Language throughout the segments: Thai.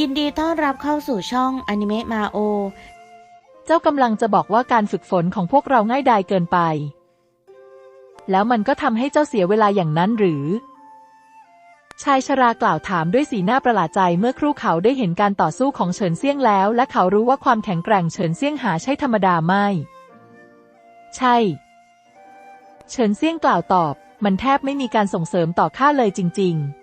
ยินดีต้อนรับเข้าสู่ช่องอนิเมะมาโอ เจ้ากำลังจะบอกว่าการฝึกฝนของพวกเราง่ายดายเกินไป แล้วมันก็ทำให้เจ้าเสียเวลาอย่างนั้นหรือ ชายชรากล่าวถามด้วยสีหน้าประหลาดใจเมื่อครู่เขาได้เห็นการต่อสู้ของเฉินเซี่ยงแล้ว และเขารู้ว่าความแข็งแกร่งเฉินเซี่ยงหาใช่ธรรมดาไม่ ใช่ เฉินเซี่ยงกล่าวตอบ มันแทบไม่มีการส่งเสริมต่อข้าเลยจริง ๆ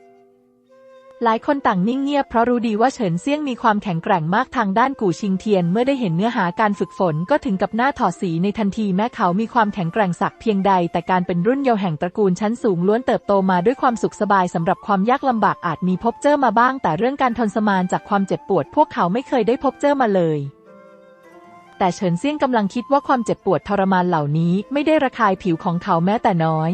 หลายคนต่างนิ่งเงียบเพราะรู้ดีว่าเฉินเซี่ยงมีความแข็งแกร่งมากทางด้านกู่ชิงเทียนเมื่อได้เห็นเนื้อหาการฝึกฝนก็ถึงกับหน้าถอดสีในทันทีแม้เขามีความแข็งแกร่งสักเพียงใด แต่การเป็นรุ่นเยาว์แห่งตระกูลชั้นสูงล้วนเติบโตมาด้วยความสุขสบายสำหรับความยากลำบากอาจมีพบเจอมาบ้าง แต่เรื่องการทนสมานจากความเจ็บปวด พวกเขาไม่เคยได้พบเจอมาเลย แต่เฉินเซี่ยงกำลังคิดว่าความเจ็บปวดทรมานเหล่านี้ไม่ได้ระคายผิวของเขาแม้แต่น้อย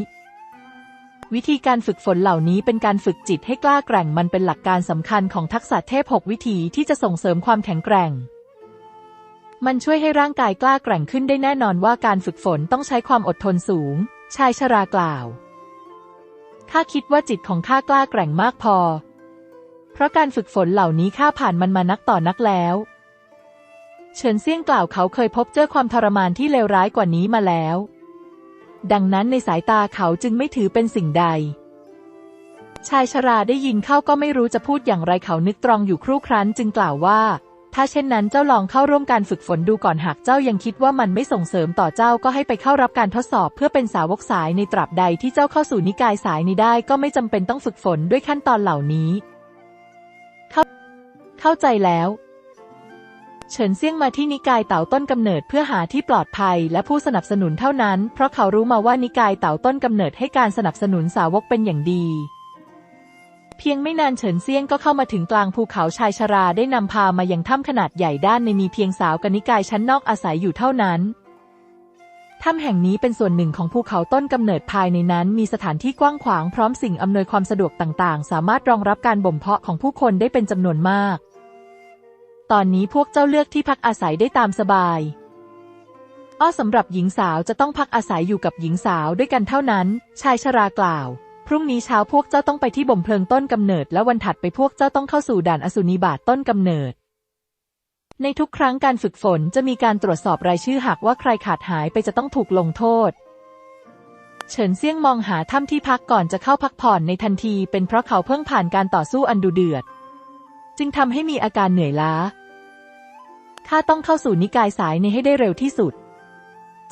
วิธีการฝึกฝนเหล่านี้เป็นการฝึกจิตให้กล้าแกร่งมันเป็นหลักการสำคัญของทักษะเทพหกวิธีที่จะส่งเสริมความแข็งแกร่ง มันช่วยให้ร่างกายกล้าแกร่งขึ้นได้แน่นอนว่าการฝึกฝนต้องใช้ความอดทนสูง ชายชรากล่าว ข้าคิดว่าจิตของข้ากล้าแกร่งมากพอ เพราะการฝึกฝนเหล่านี้ข้าผ่านมันมานักต่อนักแล้ว เฉินเซี่ยงกล่าวเขาเคยพบเจอความทรมานที่เลวร้ายกว่านี้มาแล้ว ดังนั้นในสายตาเขาจึงไม่ถือเป็นสิ่งใด ชายชราได้ยินเข้าก็ไม่รู้จะพูดอย่างไรเขานึกตรองอยู่ครู่ครั้นจึงกล่าวว่า ถ้าเช่นนั้นเจ้าลองเข้าร่วมการฝึกฝนดูก่อนหากเจ้ายังคิดว่ามันไม่ส่งเสริมต่อเจ้าก็ให้ไปเข้ารับการทดสอบเพื่อเป็นสาวกสายในตราบใดที่เจ้าเข้าสู่นิกายสายนี้ได้ก็ไม่จำเป็นต้องฝึกฝนด้วยขั้นตอนเหล่านี้ เข้าเข้าใจแล้ว เฉินเซี่ยงมาที่นิกายเต่าต้นกำเนิดเพื่อหาที่ปลอดภัยและผู้สนับสนุนเท่านั้น เพราะเขารู้มาว่านิกายเต่าต้นกำเนิดให้การสนับสนุนสาวกเป็นอย่างดี เพียงไม่นานเฉินเซี่ยงก็เข้ามาถึงกลางภูเขาชายชราได้นำพามายังถ้ำขนาดใหญ่ด้านในมีเพียงสาวกนิกายชั้นนอกอาศัยอยู่เท่านั้นถ้ำแห่งนี้เป็นส่วนหนึ่งของภูเขาต้นกำเนิดภายในนั้น มีสถานที่กว้างขวางพร้อมสิ่งอำนวยความสะดวกต่างๆ สามารถรองรับการบ่มเพาะของผู้คนได้เป็นจำนวนมาก ตอนนี้พวกเจ้าเลือกที่พักอาศัยได้ตามสบาย อ้อสำหรับหญิงสาวจะต้องพักอาศัยอยู่กับหญิงสาวด้วยกันเท่านั้น ชายชรากล่าว พรุ่งนี้เช้าพวกเจ้าต้องไปที่บ่มเพลิงต้นกำเนิด และวันถัดไปพวกเจ้าต้องเข้าสู่ด่านอสุนิบาตต้นกำเนิด ในทุกครั้งการฝึกฝนจะมีการตรวจสอบรายชื่อหากว่าใครขาดหายไปจะต้องถูกลงโทษเฉินเซี่ยงมองหาถ้ำที่พักก่อนจะเข้าพักผ่อนในทันที เป็นเพราะเขาเพิ่งผ่านการต่อสู้อันดุเดือด จึงทำให้มีอาการเหนื่อยล้า ข้าต้องเข้าสู่นิกายสายในให้ได้เร็วที่สุด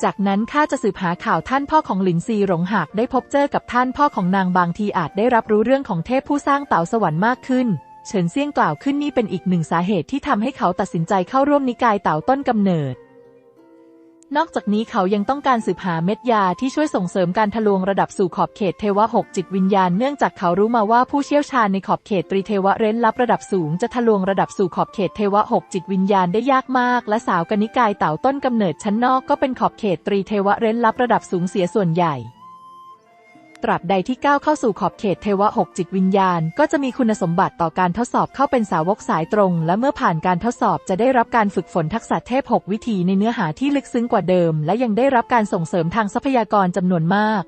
จากนั้นข้าจะสืบหาข่าวท่านพ่อของหลินซีหลงหากได้พบเจอกับท่านพ่อของนางบางทีอาจได้รับรู้เรื่องของเทพผู้สร้างเต่าสวรรค์มากขึ้น เฉินเซี่ยงกล่าวขึ้นนี่เป็นอีกหนึ่งสาเหตุที่ทำให้เขาตัดสินใจเข้าร่วมนิกายเต่าต้นกำเนิด นอกจากนี้เขายังต้องการสืบหาเม็ดยาที่ช่วยส่งเสริมการทะลวงระดับสู่ขอบเขตเทวะหกจิตวิญญาณเนื่องจากเขารู้มาว่าผู้เชี่ยวชาญในขอบเขตตรีเทวะเร้นลับระดับสูงจะทะลวงระดับสู่ขอบเขตเทวะหกจิตวิญญาณได้ยากมาก และสาวกนิกายเต่าต้นกำเนิดชั้นนอกก็เป็นขอบเขตตรีเทวะเร้นลับระดับสูงเสียส่วนใหญ่ ตราบใดที่ก้าวเข้าสู่ขอบเขตเทวะหกจิตวิญญาณ ก็จะมีคุณสมบัติต่อการทดสอบเข้าเป็นสาวกสายตรง และเมื่อผ่านการทดสอบจะได้รับการฝึกฝนทักษะเทพหกวิธีในเนื้อหาที่ลึกซึ้งกว่าเดิม และยังได้รับการส่งเสริมทางทรัพยากรจำนวนมาก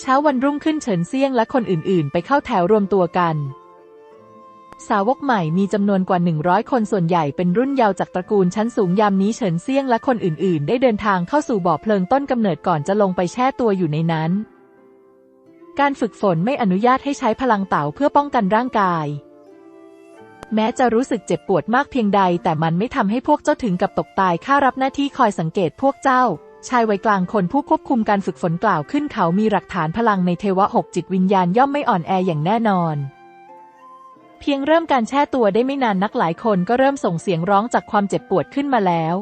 เช้าวันรุ่งขึ้นเฉินเซียงและคนอื่นๆ ไปเข้าแถวรวมตัวกัน สาวกใหม่มีจำนวนกว่า 100 คนส่วนใหญ่เป็นรุ่นเยาว์จากตระกูลชั้นสูงยามนี้เฉินเซียงและคนอื่นๆ ได้เดินทางเข้าสู่บ่อเพลิงต้นกำเนิดก่อนจะลงไปแช่ตัวอยู่ในนั้น การฝึกฝนไม่อนุญาตให้ใช้พลังเต่าเพื่อป้องกันร่างกาย แม้จะรู้สึกเจ็บปวดมากเพียงใด แต่มันไม่ทำให้พวกเจ้าถึงกับตกตายข้ารับหน้าที่คอยสังเกตพวกเจ้า ชายวัยกลางคนผู้ควบคุมการฝึกฝนกล่าวขึ้นเขามีหลักฐานพลังในเทวะหกจิตวิญญาณย่อมไม่อ่อนแออย่างแน่นอน เพียงเริ่มการแช่ตัวได้ไม่นานนักหลายคนก็เริ่มส่งเสียงร้องจากความเจ็บปวดขึ้นมาแล้ว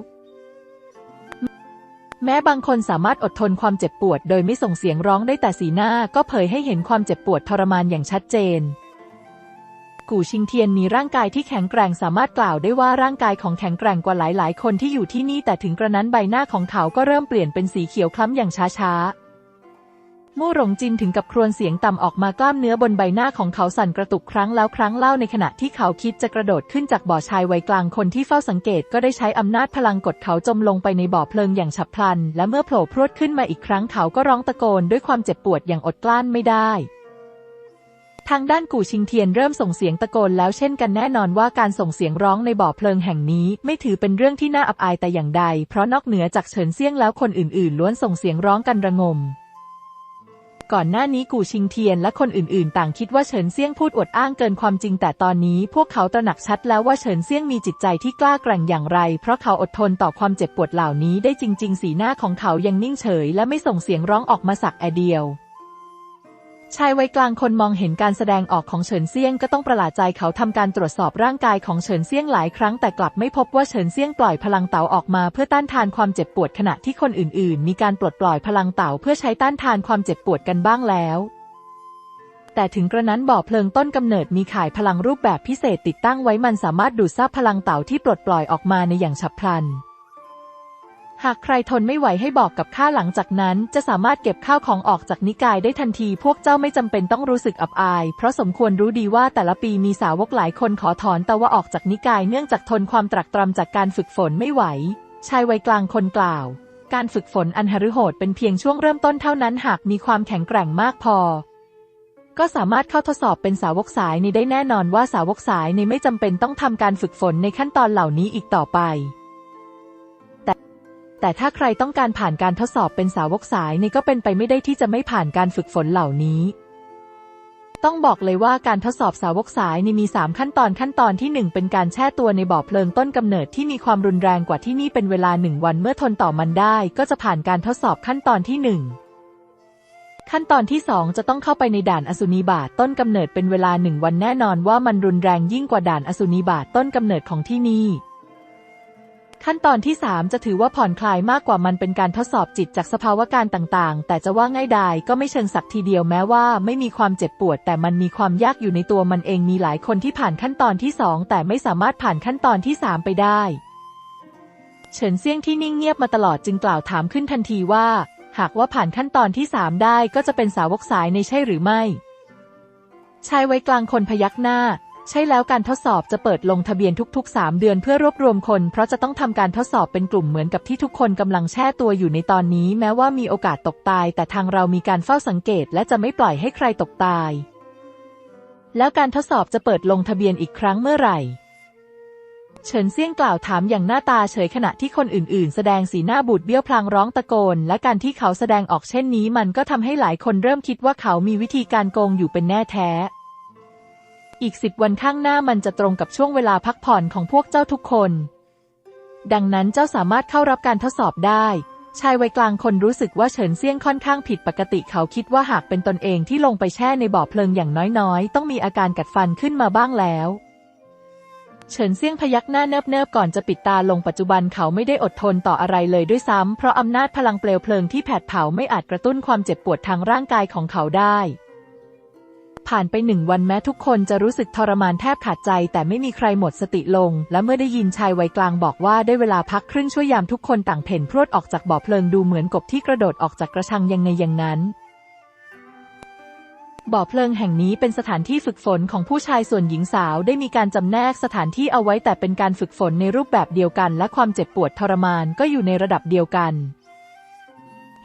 แม้บางคนสามารถอดทนความเจ็บปวด โดยไม่ส่งเสียงร้องได้แต่สีหน้าก็เผยให้เห็นความเจ็บปวดทรมานอย่างชัดเจน กู่ชิงเทียนมีร่างกายที่แข็งแกร่งสามารถกล่าวได้ว่าร่างกายของแข็งแกร่งกว่าหลายๆ คนที่อยู่ที่นี่แต่ถึงกระนั้นใบหน้าของเขาก็เริ่มเปลี่ยนเป็นสีเขียวคล้ำอย่างช้าๆ มู่หลงจินถึงกับครวญเสียงต่ำออกมากล้ามเนื้อบนใบหน้าของเขาสั่นกระตุกครั้งแล้วครั้งเล่าในขณะที่เขาคิดจะกระโดดขึ้นจากบ่อชายวัยกลางคนที่เฝ้าสังเกตก็ได้ใช้อำนาจพลังกดเขาจมลงไปในบ่อเพลิงอย่างฉับพลัน และเมื่อโผล่พรวดขึ้นมาอีกครั้งเขาก็ร้องตะโกนด้วยความเจ็บปวดอย่างอดกลั้นไม่ได้ทางด้านกู่ชิงเทียนเริ่มส่งเสียงตะโกนแล้วเช่นกันแน่นอนว่าการส่งเสียงร้องในบ่อเพลิงแห่งนี้ ไม่ถือเป็นเรื่องที่น่าอับอายแต่อย่างใด เพราะนอกเหนือจากเฉินเซี่ยงแล้วคนอื่นๆ ล้วนส่งเสียงร้องกันระงม ก่อนหน้านี้กูชิงเทียนและคนอื่นๆ ต่างคิดว่าเฉินเซี่ยงพูดอวดอ้างเกินความจริงแต่ตอนนี้พวกเขาตระหนักชัดแล้วว่าเฉินเซี่ยงมีจิตใจที่กล้าแกร่งอย่างไร เพราะเขาอดทนต่อความเจ็บปวดเหล่านี้ได้จริง ๆ สีหน้าของเขายังนิ่งเฉย และไม่ส่งเสียงร้องออกมาสักแอเดียว ชายวัยกลางคนมองเห็นการแสดงออกของเฉินเซี่ยงก็ต้องประหลาดใจเขาทำการตรวจสอบร่างกายของเฉินเซี่ยงหลายครั้งแต่กลับไม่พบว่าเฉินเซี่ยงปล่อยพลังเต่าออกมาเพื่อต้านทานความเจ็บปวดขณะที่คนอื่นๆ มีการปลดปล่อยพลังเต่าเพื่อใช้ต้านทานความเจ็บปวดกันบ้างแล้วแต่ถึงกระนั้นบ่อเพลิงต้นกำเนิดมีขายพลังรูปแบบพิเศษติดตั้งไว้มันสามารถดูดซับพลังเต่าที่ปลดปล่อยออกมาในอย่างฉับพลัน หากใครทนไม่ไหวให้บอกกับข้าหลังจากนั้น จะสามารถเก็บข้าวของออกจากนิกายได้ทันทีพวกเจ้าไม่จำเป็นต้องรู้สึกอับอาย เพราะสมควรรู้ดีว่าแต่ละปีมีสาวกหลายคนขอถอนต่ว่าออกจากนิกายเนื่องจากทนความตรักตรำจากการฝึกฝนไม่ไหว ชายวัยกลางคนกล่าว การฝึกฝนอันหฤโหดเป็นเพียงช่วงเริ่มต้นเท่านั้นหากมีความแข็งแกร่งมากพอ ก็สามารถเข้าทดสอบเป็นสาวกสายในได้แน่นอนว่าสาวกสายในไม่จำเป็นต้องทำการฝึกฝนในขั้นตอนเหล่านี้อีกต่อไป แต่ถ้าใครต้องการผ่านการทดสอบเป็นสาวกสายในก็เป็นไปไม่ได้ที่จะไม่ผ่านการฝึกฝนเหล่านี้ ต้องบอกเลยว่าการทดสอบสาวกสายในมี 3 ขั้นตอนขั้นตอนที่ 1 เป็นการแช่ตัวในบ่อเพลิงต้นกำเนิดที่มีความรุนแรงกว่าที่นี่เป็นเวลาหนึ่งวันเมื่อทนต่อมันได้ ก็จะผ่านการทดสอบขั้นตอนที่ 1ขั้นตอนที่ 2 จะต้องเข้าไปในด่านอสุนีบาตต้นกำเนิดเป็นเวลาหนึ่งวันแน่นอนว่ามันรุนแรงยิ่งกว่าด่านอสุนีบาตต้นกำเนิดของที่นี่ ขั้นตอนที่ 3 จะถือว่าผ่อนคลายมากกว่ามันเป็นการทดสอบจิตจากสภาวะการต่างๆ แต่จะว่าง่ายดายก็ไม่เชิงสักทีเดียวแม้ว่าไม่มีความเจ็บปวด แต่มันมีความยากอยู่ในตัวมันเองมีหลายคนที่ผ่านขั้นตอนที่ 2 แต่ไม่สามารถผ่านขั้นตอนที่ 3 ไปได้ เฉินเซี่ยงที่นิ่งเงียบมาตลอดจึงกล่าวถามขึ้นทันทีว่า หากว่าผ่านขั้นตอนที่ 3 ได้ก็จะเป็นสาวกสายในใช่หรือไม่ชายไวัยกลางคนพยักหน้า ใช่แล้วการทดสอบจะเปิดลงทะเบียนทุก ๆ 3 เดือนเพื่อรวบรวมคน เพราะจะต้องทำการทดสอบเป็นกลุ่มเหมือนกับที่ทุกคนกำลังแช่ตัวอยู่ในตอนนี้ แม้ว่ามีโอกาสตกตาย แต่ทางเรามีการเฝ้าสังเกต และจะไม่ปล่อยให้ใครตกตาย แล้วการทดสอบจะเปิดลงทะเบียนอีกครั้งเมื่อไหร่เฉินเซี่ยงกล่าวถามอย่างหน้าตาเฉยขณะที่คนอื่นๆ แสดงสีหน้าบูดเบี้ยวพลางร้องตะโกน และการที่เขาแสดงออกเช่นนี้ มันก็ทำให้หลายคนเริ่มคิดว่าเขามีวิธีการโกงอยู่เป็นแน่แท้ อีกสิบวันข้างหน้ามันจะตรงกับช่วงเวลาพักผ่อนของพวกเจ้าทุกคน ดังนั้นเจ้าสามารถเข้ารับการทดสอบได้ ชายวัยกลางคนรู้สึกว่าเฉินเซี่ยงค่อนข้างผิดปกติเขาคิดว่าหากเป็นตนเองที่ลงไปแช่ในบ่อเพลิงอย่างน้อยๆ ต้องมีอาการกัดฟันขึ้นมาบ้างแล้วเฉินเซี่ยงพยักหน้าเนิบๆก่อนจะปิดตาลงปัจจุบันเขาไม่ได้อดทนต่ออะไรเลยด้วยซ้ำเพราะอำนาจพลังเปลวเพลิงที่แผดเผาไม่อาจกระตุ้นความเจ็บปวดทางร่างกายของเขาได้ ผ่านไปหนึ่งวันแม้ทุกคนจะรู้สึกทรมานแทบขาดใจ แต่ไม่มีใครหมดสติลง และเมื่อได้ยินชายวัยกลางบอกว่าได้เวลาพักครึ่งชั่วยามทุกคนต่างเพ่นพรวดออกจากบ่อเพลิงดูเหมือนกบที่กระโดดออกจากกระชังยังไงอย่างนั้นบ่อเพลิงแห่งนี้เป็นสถานที่ฝึกฝนของผู้ชายส่วนหญิงสาวได้มีการจำแนกสถานที่เอาไว้แต่เป็นการฝึกฝนในรูปแบบเดียวกัน และความเจ็บปวดทรมานก็อยู่ในระดับเดียวกัน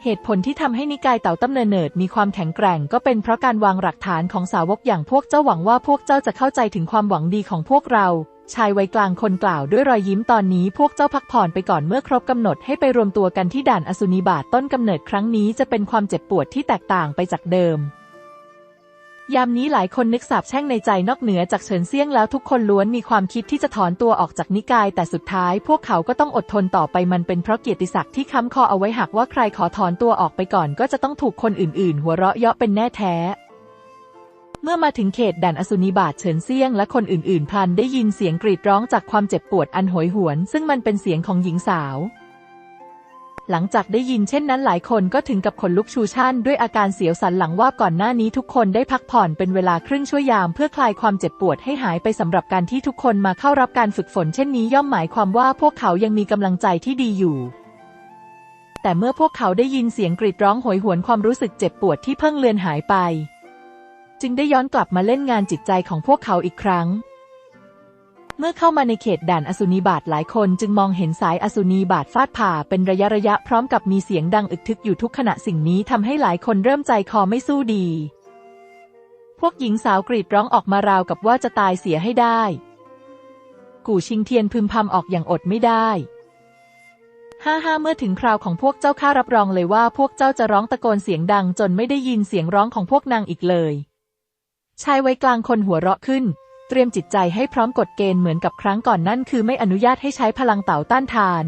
เหตุผลที่ทำให้นิกายเต่าต้มเนิดมีความแข็งแกร่ง ก็เป็นเพราะการวางหลักฐานของสาวกอย่างพวกเจ้าหวังว่าพวกเจ้าจะเข้าใจถึงความหวังดีของพวกเรา ชายวัยกลางคนกล่าวด้วยรอยยิ้มตอนนี้พวกเจ้าพักผ่อนไปก่อนเมื่อครบกำหนดให้ไปรวมตัวกันที่ด่านอสุนิบาตต้นกำเนิดครั้งนี้จะเป็นความเจ็บปวดที่แตกต่างไปจากเดิม ยามนี้หลายคนนึกสาบแช่งในใจนอกเหนือจากเฉินเซี่ยงแล้วทุกคนล้วนมีความคิดที่จะถอนตัวออกจากนิกาย แต่สุดท้ายพวกเขาก็ต้องอดทนต่อไปมันเป็นเพราะเกียรติศักดิ์ที่ค้ำคอเอาไว้หากว่าใครขอถอนตัวออกไปก่อน ก็จะต้องถูกคนอื่นๆ หัวเราะเยาะเป็นแน่แท้เมื่อมาถึงเขตด่านอสุนิบาตเฉินเซี่ยงและคนอื่นๆพลันได้ยินเสียงกรีดร้องจากความเจ็บปวดอันโหยหวน ซึ่งมันเป็นเสียงของหญิงสาว หลังจากได้ยินเช่นนั้นหลายคนก็ถึงกับขนลุกชูชั่นด้วยอาการเสียวสันหลังว่าก่อนหน้านี้ทุกคนได้พักผ่อนเป็นเวลาครึ่งชั่วยาม เพื่อคลายความเจ็บปวดให้หายไปสำหรับการที่ทุกคนมาเข้ารับการฝึกฝนเช่นนี้ย่อมหมายความว่าพวกเขายังมีกำลังใจที่ดีอยู่ แต่เมื่อพวกเขาได้ยินเสียงกรีดร้องโหยหวนความรู้สึกเจ็บปวดที่เพิ่งเลือนหายไป จึงได้ย้อนกลับมาเล่นงานจิตใจของพวกเขาอีกครั้ง เมื่อเข้ามาในเขตด่านอสุนีบาตหลายคนจึงมองเห็นสายอสุนีบาตฟาดผ่าเป็นระยะระยะพร้อมกับมีเสียงดังอึกทึกอยู่ทุกขณะสิ่งนี้ทำให้หลายคนเริ่มใจคอไม่สู้ดี พวกหญิงสาวกรีดร้องออกมาราวกับว่าจะตายเสียให้ได้ กู่ชิงเทียนพึมพำออกอย่างอดไม่ได้ห้าห้าเมื่อถึงคราวของพวกเจ้าข้ารับรองเลยว่าพวกเจ้าจะร้องตะโกนเสียงดังจนไม่ได้ยินเสียงร้องของพวกนางอีกเลย ชายไว้กลางคนหัวเราะขึ้น เตรียมจิตใจให้พร้อมกฎเกณฑ์เหมือนกับครั้งก่อนนั่นคือไม่อนุญาตให้ใช้พลังเต่าต้านทาน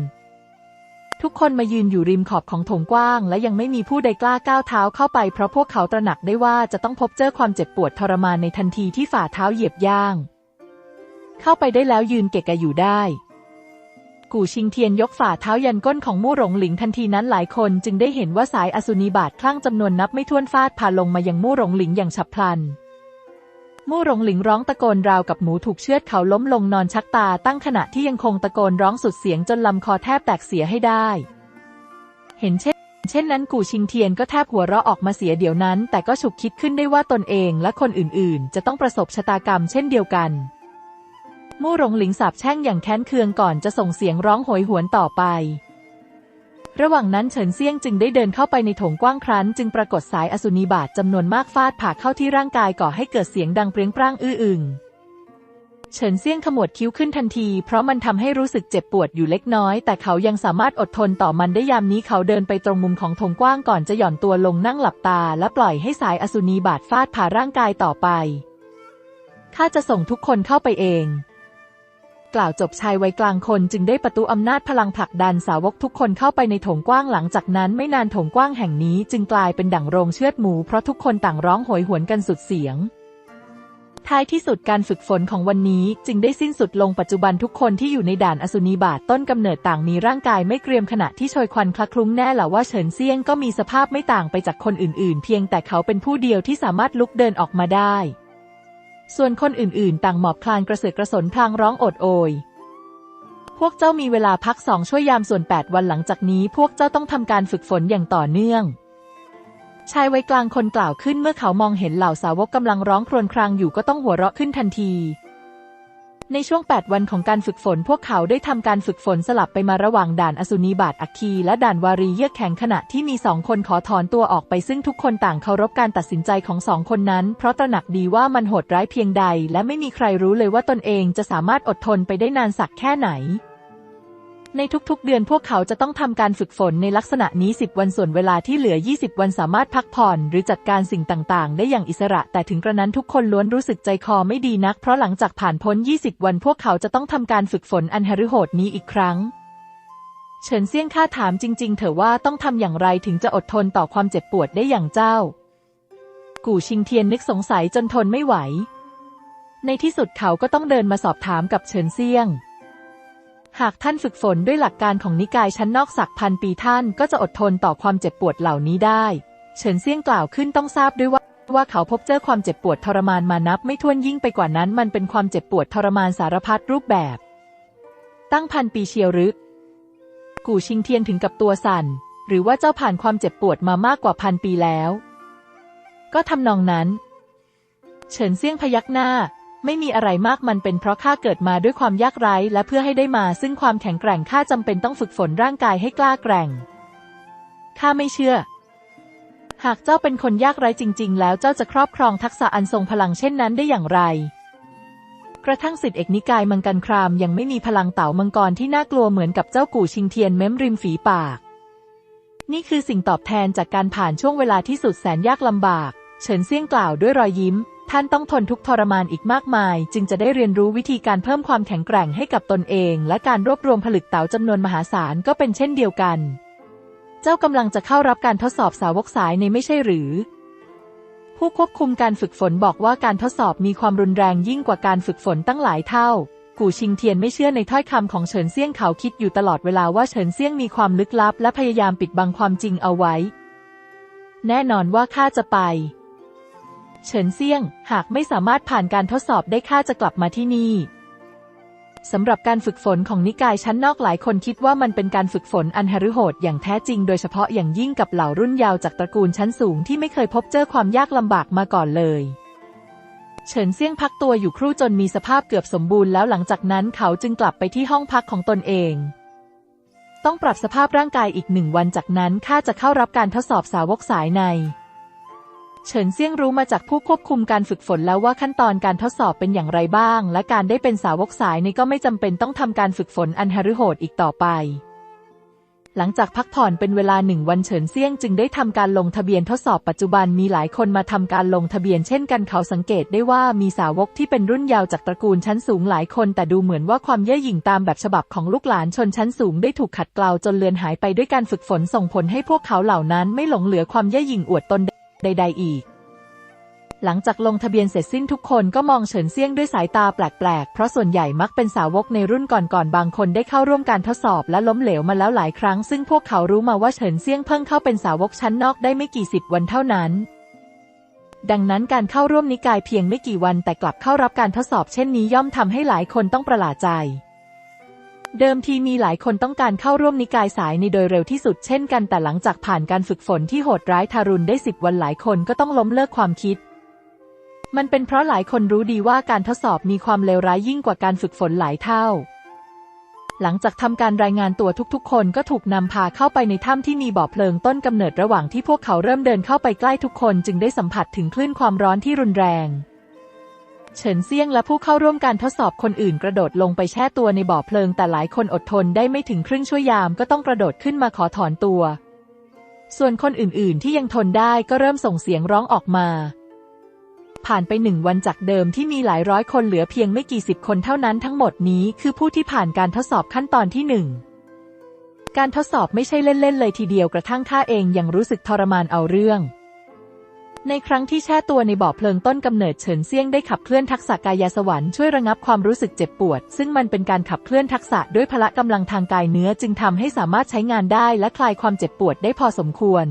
ทุกคนมายืนอยู่ริมขอบของโถงกว้าง และยังไม่มีผู้ใดกล้าก้าวเท้าเข้าไปเพราะพวกเขาตระหนักได้ว่าจะต้องพบเจอความเจ็บปวดทรมานในทันทีที่ฝ่าเท้าเหยียบย่าง เข้าไปได้แล้วยืนเกะกะอยู่ได้กู่ชิงเทียนยกฝ่าเท้ายันก้นของมู่หลงหลิงทันทีนั้นหลายคนจึงได้เห็นว่าสายอสุนีบาทคลั่งจำนวนนับไม่ถ้วนฟาดผ่าลงมายังมู่หลงหลิงอย่างฉับพลัน มู่หลงหลิงร้องตะโกนราวกับหมูถูกเชือดเขาล้มลงนอนชักตาตั้งขณะที่ยังคงตะโกนร้องสุดเสียงจนลำคอแทบแตกเสียให้ได้ เห็นเช่น เช่นนั้นกู่ชิงเทียนก็แทบหัวเราะออกมาเสียเดี๋ยวนั้น แต่ก็ฉุกคิดขึ้นได้ว่าตนเองและคนอื่นๆ จะต้องประสบชะตากรรมเช่นเดียวกัน มู่หลงหลิงสาบแช่งอย่างแค้นเคืองก่อนจะส่งเสียงร้องโหยหวนต่อไป ระหว่างนั้นเฉินเซียงจึงได้เดินเข้าไปในโถงกว้างครั้น จึงปรากฏสายอสุนีบาตจำนวนมากฟาดผ่าเข้าที่ร่างกายก่อให้เกิดเสียงดังเปรี้ยงปร้างอื้ออึงเฉินเซียงขมวดคิ้วขึ้นทันที เพราะมันทำให้รู้สึกเจ็บปวดอยู่เล็กน้อย แต่เขายังสามารถอดทนต่อมันได้ยามนี้เขาเดินไปตรงมุมของโถงกว้างก่อนจะหย่อนตัวลงนั่งหลับตา และปล่อยให้สายอสุนีบาดฟาดผ่าร่างกายต่อไป ข้าจะส่งทุกคนเข้าไปเอง กล่าวจบชายวัยกลางคนจึงได้ประตูอำนาจพลังผลักดันสาวกทุกคนเข้าไปในโถงกว้างหลังจากนั้นไม่นานโถงกว้างแห่งนี้จึงกลายเป็นดั่งโรงเชือดหมูเพราะทุกคนต่างร้องโหยหวนกันสุดเสียงท้ายที่สุดการฝึกฝนของวันนี้จึงได้สิ้นสุดลงปัจจุบันทุกคนที่อยู่ในด่านอสุนีบาตต้นกำเนิดต่างมีร่างกายไม่เกรียมขณะที่โชยควันคละคลุ้งแน่แหละว่าเฉินเซียงก็มีสภาพไม่ต่างไปจากคนอื่นๆ เพียงแต่เขาเป็นผู้เดียวที่สามารถลุกเดินออกมาได้ ส่วนคนอื่นๆ ต่างหมอบคลานกระเสือกกระสนพลางร้องโอดโอย พวกเจ้ามีเวลาพักสองช่วยยามส่วน 8 วันหลังจากนี้พวกเจ้าต้องทำการฝึกฝนอย่างต่อเนื่อง ชายวัยกลางคนกล่าวขึ้นเมื่อเขามองเห็นเหล่าสาวกกำลังร้องครวญครางอยู่ก็ต้องหัวเราะขึ้นทันที ในช่วง 8 วันของการฝึกฝน พวกเขาได้ทำการฝึกฝนสลับไปมาระหว่างด่านอสุนีบาตอัคคีและด่านวารีเยือกแข็งขณะที่มีสองคนขอถอนตัวออกไปซึ่งทุกคนต่างเคารพการตัดสินใจของสองคนนั้น เพราะตระหนักดีว่ามันโหดร้ายเพียงใด และไม่มีใครรู้เลยว่าตนเองจะสามารถอดทนไปได้นานสักแค่ไหน ในทุกๆ เดือนพวกเขาจะต้องทำการฝึกฝนในลักษณะนี้ 10 วันส่วนเวลาที่เหลือ 20 วันสามารถพักผ่อน หรือจัดการสิ่งต่างๆ ได้อย่างอิสระ แต่ถึงกระนั้นทุกคนล้วนรู้สึกใจคอไม่ดีนัก เพราะหลังจากผ่านพ้น 20 วันพวกเขาจะต้องทำการฝึกฝนอันหฤโหดนี้อีกครั้งเฉินเซี่ยงข้าถามจริง ๆ เถอะว่าต้องทำอย่างไรถึงจะอดทนต่อความเจ็บปวดได้อย่างเจ้า กู่ชิงเทียนนึกสงสัยจนทนไม่ไหว ในที่สุดเขาก็ต้องเดินมาสอบถามกับเฉินเซี่ยง หากท่านฝึกฝนด้วยหลักการของนิกายชั้นนอกสักพันปีท่านก็จะอดทนต่อความเจ็บปวดเหล่านี้ได้ เฉินเซี่ยงกล่าวขึ้นต้องทราบด้วยว่า ว่าเขาพบเจอความเจ็บปวดทรมานมานับไม่ถ้วนยิ่งไปกว่านั้น มันเป็นความเจ็บปวดทรมานสารพัดรูปแบบ ตั้งพันปีเชียวหรือ กู่ชิงเทียนถึงกับตัวสั่น หรือว่าเจ้าผ่านความเจ็บปวดมามากกว่าพันปีแล้ว ก็ทำนองนั้น เฉินเซี่ยงพยักหน้า ไม่มีอะไรมากมันเป็นเพราะข้าเกิดมาด้วยความยากไร้ และเพื่อให้ได้มาซึ่งความแข็งแกร่งข้าจำเป็นต้องฝึกฝนร่างกายให้กล้าแกร่ง ข้าไม่เชื่อ หากเจ้าเป็นคนยากไร้จริง ๆ แล้วเจ้าจะครอบครองทักษะอันทรงพลังเช่นนั้นได้อย่างไร กระทั่งสิทธิเอกนิกายมังกันครามยังไม่มีพลังเต่ามังกรที่น่ากลัวเหมือนกับเจ้ากู่ชิงเทียนเม้มริมฝีปาก นี่คือสิ่งตอบแทนจากการผ่านช่วงเวลาที่สุดแสนยากลำบาก เฉินเซี่ยงกล่าวด้วยรอยยิ้ม ท่านต้องทนทุกทรมานอีกมากมาย จึงจะได้เรียนรู้วิธีการเพิ่มความแข็งแกร่งให้กับตนเอง และการรวบรวมผลึกเต๋าจำนวนมหาศาลก็เป็นเช่นเดียวกัน เจ้ากำลังจะเข้ารับการทดสอบสาวกสายในไม่ใช่หรือ ผู้ควบคุมการฝึกฝนบอกว่าการทดสอบมีความรุนแรงยิ่งกว่าการฝึกฝนตั้งหลายเท่า กู่ชิงเทียนไม่เชื่อในถ้อยคำของเฉินเซี่ยงเขาคิดอยู่ตลอดเวลาว่าเฉินเซี่ยงมีความลึกลับ และพยายามปิดบังความจริงเอาไว้ แน่นอนว่าข้าจะไป เฉินเซี่ยง หากไม่สามารถผ่านการทดสอบได้ข้าจะกลับมาที่นี่สำหรับการฝึกฝนของนิกายชั้นนอกหลายคนคิดว่ามันเป็นการฝึกฝนอันหฤโหดอย่างแท้จริงโดยเฉพาะอย่างยิ่งกับเหล่ารุ่นยาวจากตระกูลชั้นสูงที่ไม่เคยพบเจอความยากลำบากมาก่อนเลยเฉินเซี่ยงพักตัวอยู่ครู่จนมีสภาพเกือบสมบูรณ์แล้วหลังจากนั้นเขาจึงกลับไปที่ห้องพักของตนเอง ต้องปรับสภาพร่างกายอีกหนึ่งวันจากนั้นข้าจะเข้ารับการทดสอบสาวกสายใน เฉินเซี่ยงรู้มาจากผู้ควบคุมการฝึกฝนแล้วว่าขั้นตอนการทดสอบเป็นอย่างไรบ้าง และการได้เป็นสาวกสายนี้ก็ไม่จำเป็นต้องทำการฝึกฝนอันหฤโหดอีกต่อไป หลังจากพักผ่อนเป็นเวลาหนึ่งวันเฉินเซี่ยงจึงได้ทำการลงทะเบียนทดสอบปัจจุบันมีหลายคนมาทำการลงทะเบียนเช่นกันเขาสังเกตได้ว่ามีสาวกที่เป็นรุ่นยาวจากตระกูลชั้นสูงหลายคน แต่ดูเหมือนว่าความเย่อหยิ่งตามแบบฉบับของลูกหลานชนชั้นสูงได้ถูกขัดเกลาจนเลือนหายไปด้วยการฝึกฝนส่งผลให้พวกเขาเหล่านั้นไม่หลงเหลือความเย่อหยิ่งอวดตน ใด ๆ อีก หลังจากลงทะเบียนเสร็จสิ้นทุกคนก็มองเฉินเซี่ยงด้วยสายตาแปลกๆ เพราะส่วนใหญ่มักเป็นสาวกในรุ่นก่อนๆ บางคนได้เข้าร่วมการทดสอบและล้มเหลวมาแล้วหลายครั้ง ซึ่งพวกเขารู้มาว่าเฉินเซี่ยงเพิ่งเข้าเป็นสาวกชั้นนอกได้ไม่กี่สิบวันเท่านั้นดังนั้นการเข้าร่วมนิกายเพียงไม่กี่วันแต่กลับเข้ารับการทดสอบเช่นนี้ย่อมทำให้หลายคนต้องประหลาดใจ เดิมทีมีหลายคนต้องการเข้าร่วมนิกายสายในโดยเร็วที่สุดเช่นกันแต่หลังจากผ่านการฝึกฝนที่โหดร้ายทารุณได้สิบวันหลายคนก็ต้องล้มเลิกความคิด มันเป็นเพราะหลายคนรู้ดีว่าการทดสอบมีความเลวร้ายยิ่งกว่าการฝึกฝนหลายเท่า หลังจากทำการรายงานตัวทุกๆ คนก็ถูกนำพาเข้าไปในถ้ำที่มีบ่อเพลิงต้นกำเนิดระหว่างที่พวกเขาเริ่มเดินเข้าไปใกล้ทุกคนจึงได้สัมผัสถึงคลื่นความร้อนที่รุนแรง เฉินเซี่ยงและผู้เข้าร่วมการทดสอบคนอื่นกระโดดลงไปแช่ตัวในบ่อเพลิง แต่หลายคนอดทนได้ไม่ถึงครึ่งชั่วยามก็ต้องกระโดดขึ้นมาขอถอนตัว ส่วนคนอื่นๆ ที่ยังทนได้ก็เริ่มส่งเสียงร้องออกมา ผ่านไปหนึ่งวันจากเดิมที่มีหลายร้อยคนเหลือเพียงไม่กี่สิบคนเท่านั้นทั้งหมดนี้คือผู้ที่ผ่านการทดสอบขั้นตอนที่หนึ่งการทดสอบไม่ใช่เล่นๆเลยทีเดียวกระทั่งข้าเองยังรู้สึกทรมานเอาเรื่อง ในครั้งที่แช่ตัวในบ่อเพลิงต้นกำเนิดเฉินเซียงได้ขับเคลื่อนทักษะกายสวรรค์ช่วยระงับความรู้สึกเจ็บปวด ซึ่งมันเป็นการขับเคลื่อนทักษะด้วยพละกำลังทางกายเนื้อจึงทำให้สามารถใช้งานได้และคลายความเจ็บปวดได้พอสมควร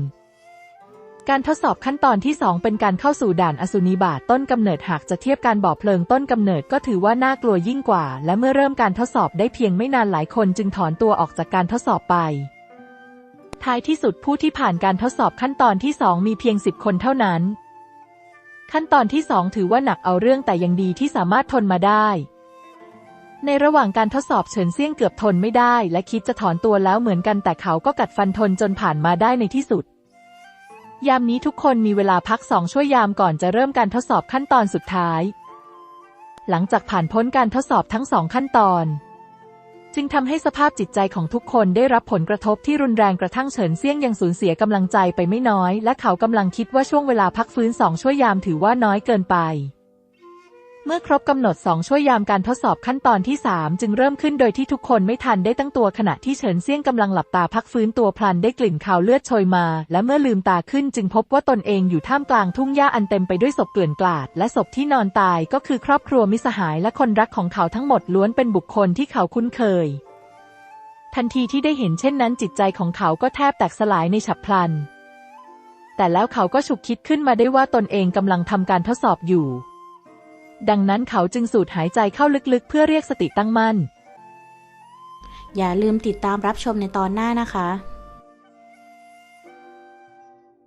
การทดสอบขั้นตอนที่ 2 เป็นการเข้าสู่ด่านอสุนิบาตต้นกำเนิดหากจะเทียบการบ่อเพลิงต้นกำเนิดก็ถือว่าน่ากลัวยิ่งกว่า และเมื่อเริ่มการทดสอบได้เพียงไม่นานหลายคนจึงถอนตัวออกจากการทดสอบไป ท้ายที่สุดผู้ที่ผ่านการทดสอบขั้นตอนที่ 2 มีเพียง 10 คนเท่านั้น ขั้นตอนที่ 2 ถือว่าหนักเอาเรื่องแต่ยังดีที่สามารถทนมาได้ ในระหว่างการทดสอบเฉินเซี่ยงเกือบทนไม่ได้ และคิดจะถอนตัวแล้วเหมือนกันแต่เขาก็กัดฟันทนจนผ่านมาได้ในที่สุด ยามนี้ทุกคนมีเวลาพักสองช่วยยามก่อนจะเริ่มการทดสอบขั้นตอนสุดท้าย หลังจากผ่านพ้นการทดสอบทั้งสองขั้นตอน จึงทำให้สภาพจิตใจของทุกคนได้รับผลกระทบที่รุนแรงกระทั่งเฉินเซี่ยงยังสูญเสียกำลังใจไปไม่น้อย และเขากำลังคิดว่าช่วงเวลาพักฟื้นสองช่วยยามถือว่าน้อยเกินไป เมื่อครบกำหนดสองช่วยยามการทดสอบขั้นตอนที่ 3 จึงเริ่มขึ้นโดยที่ทุกคนไม่ทันได้ตั้งตัวขณะที่เฉินเซี่ยงกำลังหลับตาพักฟื้นตัวพลันได้กลิ่นคาวเลือดโชยมา และเมื่อลืมตาขึ้นจึงพบว่าตนเองอยู่ท่ามกลางทุ่งหญ้าอันเต็มไปด้วยศพเกลื่อนกลาด และศพที่นอนตายก็คือครอบครัวมิสหายและคนรักของเขาทั้งหมดล้วนเป็นบุคคลที่เขาคุ้นเคย ทันทีที่ได้เห็นเช่นนั้นจิตใจของเขาก็แทบแตกสลายในฉับพลัน แต่แล้วเขาก็ฉุกคิดขึ้นมาได้ว่าตนเองกำลังทำการทดสอบอยู่ ดังนั้นเขาจึงสูดหายใจเข้าลึกๆ เพื่อเรียกสติตั้งมั่น อย่าลืมติดตามรับชมในตอนหน้านะคะ